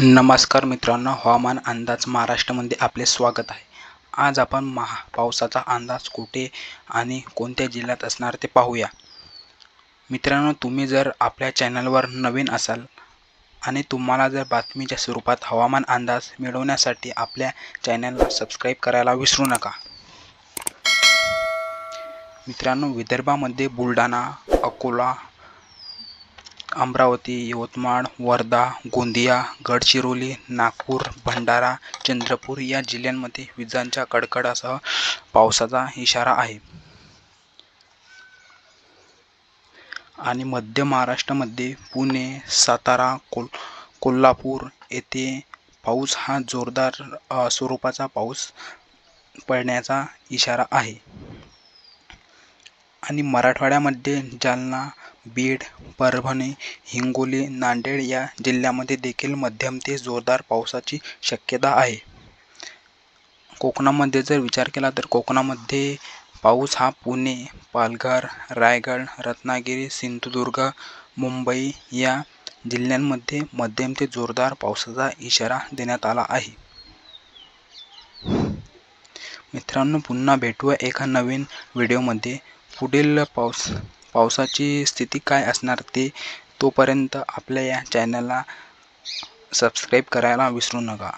नमस्कार मित्रांनो हवामान अंदाज महाराष्ट्रामध्ये आपले स्वागत आहे. आज आपण महा पावसाचा अंदाज कुठे आणि कोणत्या जिल्ह्यात असणार ते पाहूया. मित्रांनो तुम्ही जर आपल्या चॅनलवर नवीन असाल आणि तुम्हाला जर बातमीच्या स्वरूपात हवामान अंदाज मिळवण्यासाठी आपल्या चॅनलला सबस्क्राईब करायला विसरू नका. मित्रांनो विदर्भामध्ये बुलढाणा अकोला अमरावती यवतमाळ वर्धा गोंदिया गडचिरोली नागपूर भंडारा चंद्रपूर या जिल्ह्यांमध्ये विजांच्या कडकडासह पावसाचा इशारा आहे. आणि मध्य महाराष्ट्रामध्ये पुणे सातारा कोल कोल्हापूर येथे पाऊस हा जोरदार स्वरूपाचा पाऊस पडण्याचा इशारा आहे. आणि मराठवाड्यामध्ये जालना बीड परभणी हिंगोली नांदेड या जिल्ह्यामध्ये देखील मध्यम ते जोरदार पावसाची शक्यता आहे. कोकणामध्ये जर विचार केला तर कोकणामध्ये पाऊस हा पुणे पालघर रायगड रत्नागिरी सिंधुदुर्ग मुंबई या जिल्ह्यांमध्ये मध्यम ते जोरदार पावसाचा इशारा देण्यात आला आहे. मित्रांनो पुन्हा भेटूया एका नवीन व्हिडिओमध्ये. पुढील पाऊस पावसाची स्थिती काय असणार ते तोपर्यंत आपल्या या चॅनलला सबस्क्राईब करायला विसरू नका.